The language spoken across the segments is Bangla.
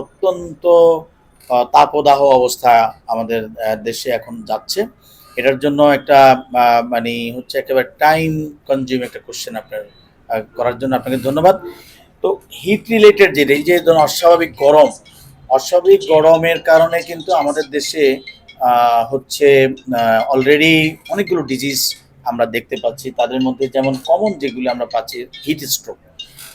অত্যন্ত তাপদাহ অবস্থা আমাদের দেশে এখন যাচ্ছে। এটার জন্য একটা মানে হচ্ছে একেবারে টাইম কনজিউম একটা কোশ্চেন আপনার করার জন্য আপনাকে ধন্যবাদ। তো হিট রিলেটেড যেটা, এই যে ধরুন অস্বাভাবিক গরম, অস্বাভাবিক গরমের কারণে কিন্তু আমাদের দেশে হচ্ছে অলরেডি অনেকগুলো ডিজিজ আমরা দেখতে পাচ্ছি। তাদের মধ্যে যেমন কমন যেগুলো আমরা পাচ্ছি হিট স্ট্রোক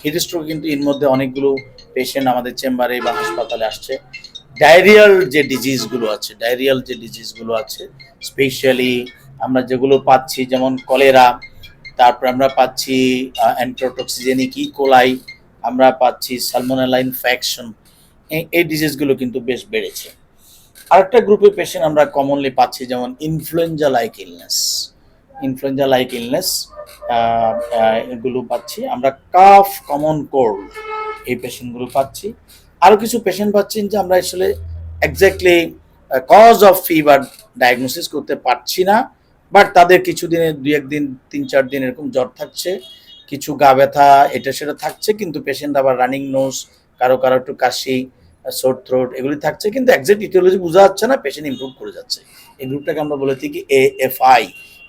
হিট স্ট্রোক কিন্তু এর মধ্যে অনেকগুলো পেশেন্ট আমাদের চেম্বারে বা হাসপাতালে আসছে। ডায়রিয়াল যে ডিজিজগুলো আছে ডায়রিয়াল যে ডিজিজগুলো আছে স্পেশালি আমরা যেগুলো পাচ্ছি, যেমন কলেরা তারপর আমরা পাচ্ছি অ্যান্ট্রোটক্সিজেনিক ইকোলাই আমরা পাচ্ছি সালমোনেলা ইনফেকশন এই ডিজিজগুলো কিন্তু বেশ বেড়েছে। আরেকটা গ্রুপের পেশেন্ট আমরা কমনলি পাচ্ছি, যেমন influenza like illness influenza like illness এগুলো পাচ্ছি। আমরা কাফ কমন কোল্ড এই পেশেন্টগুলো পাচ্ছি। আরও কিছু পেশেন্ট পাচ্ছেন যে আমরা আসলে exactly cause of fever diagnosis করতে পারছি না বাট তাদের কিছু দিনের দুই একদিন, তিন চার দিন এরকম জ্বর থাকছে, কিছু গা ব্যথা, এটা সেটা থাকছে, কিন্তু পেশেন্ট আবার রানিং নোজ কারও কারও একটু কাশি সোর থ্রোট এগুলি থাকছে, কিন্তু একজ্যাক্ট ইটিওলজি বোঝা যাচ্ছে না পেশেন্ট ইমপ্রুভ করে যাচ্ছে। এই গ্রুপটাকে আমরা বলে থাকি A F I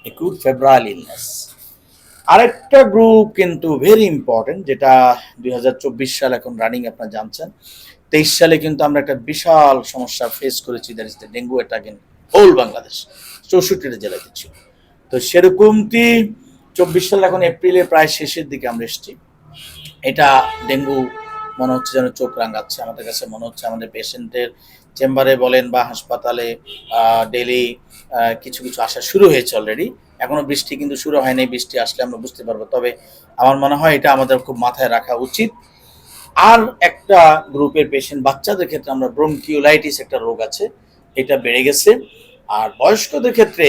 acute febrile illness আরেকটা গ্রুপ কিন্তু ভেরি ইম্পর্টেন্ট যেটা দুই সাল এখন রানিং আপনারা জানছেন। তেইশ সালে কিন্তু আমরা একটা বিশাল সমস্যা ফেস করেছি that is the dengue attack in whole Bangladesh, চৌষট্টিটা জেলাতে ছিল তো সেরকমটি চব্বিশ সাল এখন এপ্রিলে প্রায় শেষের দিকে আমরা এসেছি। এটা ডেঙ্গু মনে হচ্ছে যেন চোখ রাঙাচ্ছে। আমাদের কাছে মনে হচ্ছে আমাদের পেশেন্টের চেম্বারে বলেন বা হাসপাতালে ডেলি কিছু কিছু আসা শুরু হয়েছে অলরেডি এখনও বৃষ্টি কিন্তু শুরু হয়নি, বৃষ্টি আসলে আমরা বুঝতে পারব। তবে আমার মনে হয় এটা আমাদের খুব মাথায় রাখা উচিত। আর একটা গ্রুপের পেশেন্ট বাচ্চাদের ক্ষেত্রে আমরা ব্রোনকিউলাইটিস একটা রোগ আছে, এটা বেড়ে গেছে। আর বয়স্কদের ক্ষেত্রে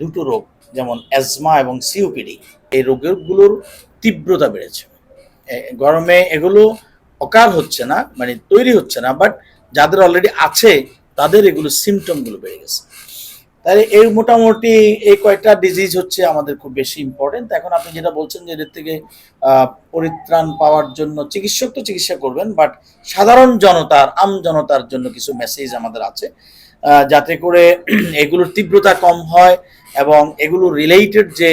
দুটো রোগ, যেমন অ্যাজমা এবং সিওপিডি এই রোগগুলোর তীব্রতা বেড়েছে। গরমে এগুলো অকার হচ্ছে না মানে তৈরি হচ্ছে না বাট যাদের অলরেডি আছে, তাদের এগুলো সিমটমগুলো বেড়ে গেছে। তাহলে এই মোটামুটি এই কয়েকটা ডিজিজ হচ্ছে আমাদের খুব বেশি ইম্পর্টেন্ট এখন আপনি যেটা বলছেন যে এদের থেকে পরিত্রাণ পাওয়ার জন্য চিকিৎসক তো চিকিৎসা করবেন বাট সাধারণ জনতার, আম জনতার জন্য কিছু মেসেজ আমাদের আছে। যাতে করে এগুলোর তীব্রতা কম হয় এবং এগুলো রিলেটেড যে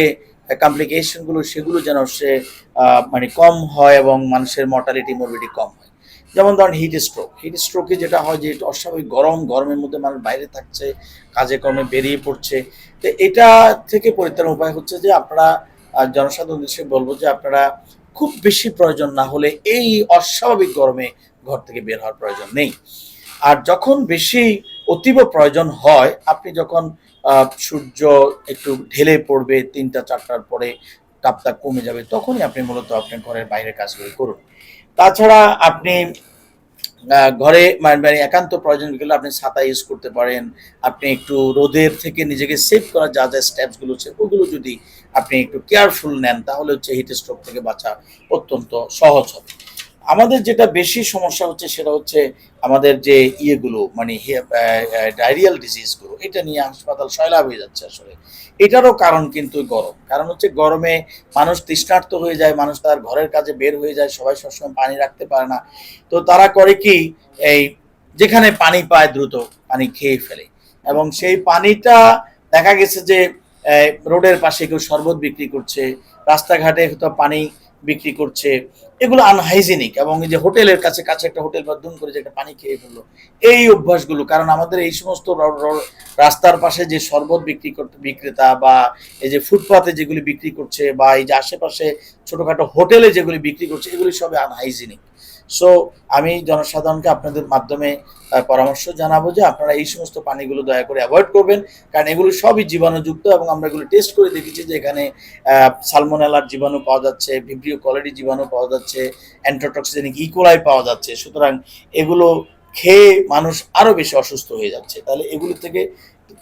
কমপ্লিকেশনগুলো সেগুলো যেন সে মানে কম হয় এবং মানুষের মর্টালিটি মরবিটি কম হয়। যেমন ধরেন হিট স্ট্রোক হিট স্ট্রোকে যেটা হয় যে অস্বাভাবিক গরম, গরমের মধ্যে মানুষ বাইরে থাকছে, কাজে কর্মে বেরিয়ে পড়ছে। তো এটা থেকে পরিত্রাণ উপায় হচ্ছে যে আপনারা জনসাধারণ উদ্দেশ্যে বলব যে আপনারা খুব বেশি প্রয়োজন না হলে এই অস্বাভাবিক গরমে ঘর থেকে বের হওয়ার প্রয়োজন নেই। আর যখন বেশি অতীব প্রয়োজন হয়, আপনি যখন সূর্য একটু ঢেলে পড়বে তিনটা, চারটার পরে তাপটা কমে যাবে, তখনই আপনি মূলত আপনার ঘরের বাইরের কাজগুলো করুন। তাছাড়া আপনি ঘরে মানে মানে একান্ত প্রয়োজন গেলে আপনি ছাতা ইউজ করতে পারেন, আপনি একটু রোদের থেকে নিজেকে সেভ করার যা যা স্টেপসগুলো আছে, ওগুলো যদি আপনি একটু কেয়ারফুল নেন, তাহলে হচ্ছে হিট স্ট্রোক থেকে বাঁচা অত্যন্ত সহজ হবে। আমাদের যেটা বেশি সমস্যা হচ্ছে সেটা হচ্ছে আমাদের যে ইয়েগুলো মানে ডায়রিয়াল ডিজিজগুলো এটা নিয়ে হাসপাতাল সয়লাভ হয়ে যাচ্ছে আসলে। এটারও কারণ কিন্তু গরম। কারণ হচ্ছে গরমে মানুষ তৃষ্ণার্ত হয়ে যায়, মানুষ তার ঘরের কাজে বের হয়ে যায়, সবাই সবসময় পানি রাখতে পারে না। তো তারা করে কি, এই যেখানে পানি পায় দ্রুত পানি খেয়ে ফেলে। এবং সেই পানিটা দেখা গেছে যে রোডের পাশে কেউ শরবত বিক্রি করছে, রাস্তাঘাটে হয়তো পানি বিক্রি করছে এগুলো আনহাইজেনিক এবং এই যে হোটেলের কাছে কাছে একটা হোটেল বা দুম করে যে একটা পানি খেয়ে ফেলল, এই অভ্যাসগুলো, কারণ আমাদের এই সমস্ত রাস্তার পাশে যে শরবত বিক্রি করতে বিক্রেতা বা এই যে ফুটপাতে যেগুলি বিক্রি করছে বা এই যে আশেপাশে ছোটোখাটো হোটেলে যেগুলি বিক্রি করছে, এগুলি সবই আনহাইজেনিক সো আমি জনসাধারণকে আপনাদের মাধ্যমে পরামর্শ জানাব যে আপনারা এই সমস্ত পানিগুলো দয়া করে অ্যাভয়েড করবেন। কারণ এগুলো সবই জীবাণুযুক্ত এবং আমরা এগুলো টেস্ট করে দেখেছি যে এখানে সালমোনেলার জীবাণু পাওয়া যাচ্ছে ভিব্রিও কোয়ালিটি জীবাণু পাওয়া যাচ্ছে অ্যান্ট্রোটক্সিজেনিক ইকোলাই পাওয়া যাচ্ছে। সুতরাং এগুলো খেয়ে মানুষ আরও বেশি অসুস্থ হয়ে যাচ্ছে। তাহলে এগুলো থেকে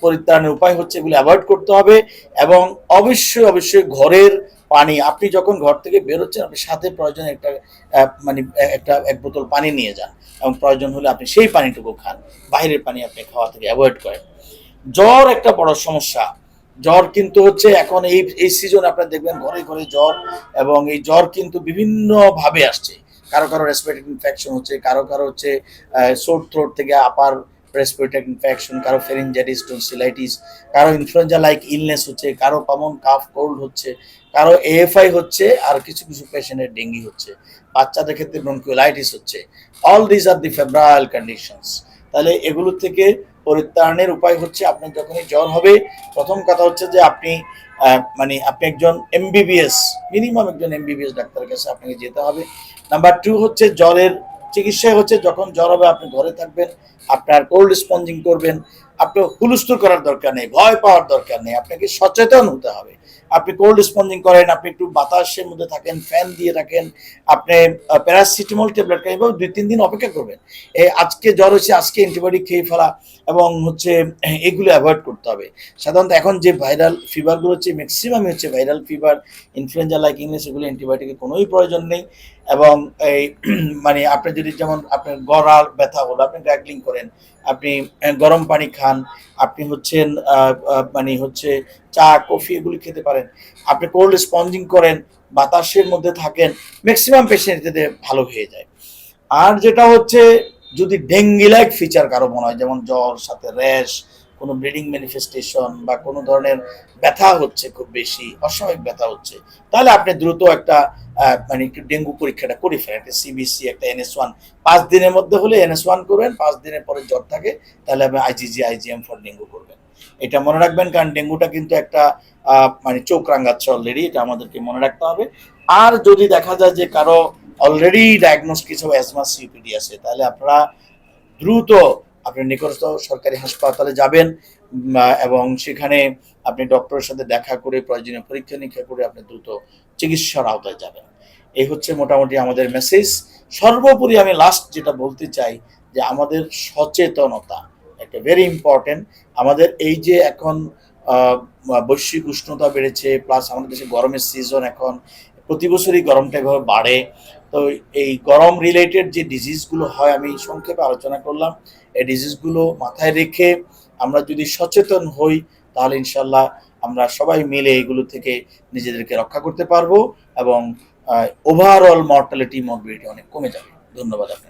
পরিত্রাণের উপায় হচ্ছে এগুলো অ্যাভয়েড করতে হবে এবং অবশ্যই অবশ্যই ঘরের পানি, আপনি যখন ঘর থেকে বেরোচ্ছেন, আপনি সাথে প্রয়োজন একটা মানে একটা, এক বোতল পানি নিয়ে যান এবং প্রয়োজন হলে আপনি সেই পানিটুকু খান। বাইরের পানি আপনি খাওয়া থেকে অ্যাভয়েড করেন। জ্বর একটা বড় সমস্যা। জ্বর কিন্তু হচ্ছে এখন এই এই সিজন আপনারা দেখবেন ঘরে ঘরে জ্বর এবং এই জ্বর কিন্তু বিভিন্ন ভাবে আসছে। কারও কারও রেসপিরেটরি ইনফেকশন হচ্ছে, কারও কারও হচ্ছে সোর থ্রোট থেকে আপার রেসপিরেটরি ইনফেকশন কারও ফেরিনজাইটিস টনসিলাইটিস কারও ইনফ্লুয়েঞ্জা লাইক ইলনেস হচ্ছে, কারও কমন কাফ কোল্ড হচ্ছে কারও এএফআই হচ্ছে আর কিছু কিছু পেশেন্টের ডেঙ্গি হচ্ছে। বাচ্চাদের ক্ষেত্রে ব্রঙ্কিওলাইটিস হচ্ছে। All this are the febrile conditions তাহলে এগুলো থেকে পরিত্রাণের উপায় হচ্ছে আপনার যখনই জ্বর হবে, প্রথম কথা হচ্ছে যে আপনি মানে আপনি একজন এমবিবিএস মিনিমাম একজন এমবিবিএস ডাক্তারের কাছে আপনাকে যেতে হবে। নাম্বার টু হচ্ছে জ্বরের চিকিৎসা হচ্ছে যখন জ্বর হবে আপনি ঘরে থাকবেন, আপনার কোল্ড স্পঞ্জিং করবেন। আপনি হুলস্থুল করার দরকার নেই, ভয় পাওয়ার দরকার নেই, আপনাকে সচেতন হতে হবে। আপনি কোল্ড স্পঞ্জিং করেন, আপনি একটু বাতাসের মধ্যে থাকেন ফ্যান দিয়ে রাখেন, আপনি প্যারাসিটামল ট্যাবলেট খান এভাবে দুই, তিন দিন অপেক্ষা করবেন। এই আজকে জ্বর হচ্ছে আজকে অ্যান্টিবায়োটিক খেয়ে ফেলা এবং হচ্ছে এগুলো অ্যাভয়েড করতে হবে। সাধারণত এখন যে ভাইরাল ফিভারগুলো হচ্ছে ম্যাক্সিমামই হচ্ছে viral fever influenza like English এগুলো অ্যান্টিবায়োটিকের কোনোই প্রয়োজন নেই। এবং এই মানে আপনি যদি যেমন আপনার গড়াল ব্যথা হলো আপনি গ্যাগলিং করেন, আপনি গরম পানি খান, আপনি হচ্ছেন মানে হচ্ছে চা, কফি এগুলি খেতে পারেন। আপনি কোল্ড স্পঞ্জিং করেন, বাতাসের মধ্যে থাকেন ম্যাক্সিমাম পেশেন্ট এতে ভালো হয়ে যায়। আর যেটা হচ্ছে, যদি ডেঙ্গি লাইক ফিচার কারও মনে হয়, যেমন জ্বর, সাথে র্যাশ কোনো ব্লিডিং ম্যানিফেস্টেশন বা কোনো ধরনের ব্যথা হচ্ছে খুব বেশি, অস্বাভাবিক ব্যথা হচ্ছে, তাহলে আপনি দ্রুত একটা মানে ডেঙ্গু পরীক্ষাটা করে ফেলেন। একটা সিবিসি একটা এনএস ওয়ান পাঁচ দিনের মধ্যে হলে এনএস ওয়ান করবেন, পাঁচ দিনের পরে জ্বর থাকে, তাহলে আপনি আইজিজি আইজিএম ফর ডেঙ্গু করবেন। এটা মনে রাখবেন, কারণ ডেঙ্গুটা কিন্তু একটা মানে চোখ রাঙাচ্ছে অলরেডি এটা আমাদেরকে মনে রাখতে হবে। আর যদি দেখা যায় যে কারও অলরেডি ডায়াগনোস কিছু অ্যাজমা সিপিডি আছে, তাহলে আপনারা দ্রুত আপনি নিকটস্থ সরকারি হাসপাতালে যাবেন এবং সেখানে আপনি ডক্টরের সাথে দেখা করে, প্রয়োজনীয় পরীক্ষা নিরীক্ষা করে আপনি দ্রুত চিকিৎসার আওতায় যাবেন। এই হচ্ছে মোটামুটি আমাদের মেসেজ সর্বোপরি আমি লাস্ট যেটা বলতে চাই, যে আমাদের সচেতনতা একটা ভেরি ইম্পর্টেন্ট আমাদের এই যে এখন বৈশ্বিক উষ্ণতা বেড়েছে প্লাস আমাদের দেশে গরমের সিজন এখন, প্রতি বছরই গরমটা এভাবে বাড়ে। তো এই গরম রিলেটেড যে ডিজিজগুলো হয়, আমি সংক্ষেপে আলোচনা করলাম। এই ডিজিজগুলো মাথায় রেখে আমরা যদি সচেতন হই, তাহলে ইনশাল্লাহ আমরা সবাই মিলে এগুলো থেকে নিজেদেরকে রক্ষা করতে পারব এবং ওভারঅল মর্টালিটি মরবিলিটি অনেক কমে যাবে। ধন্যবাদ আপনাকে।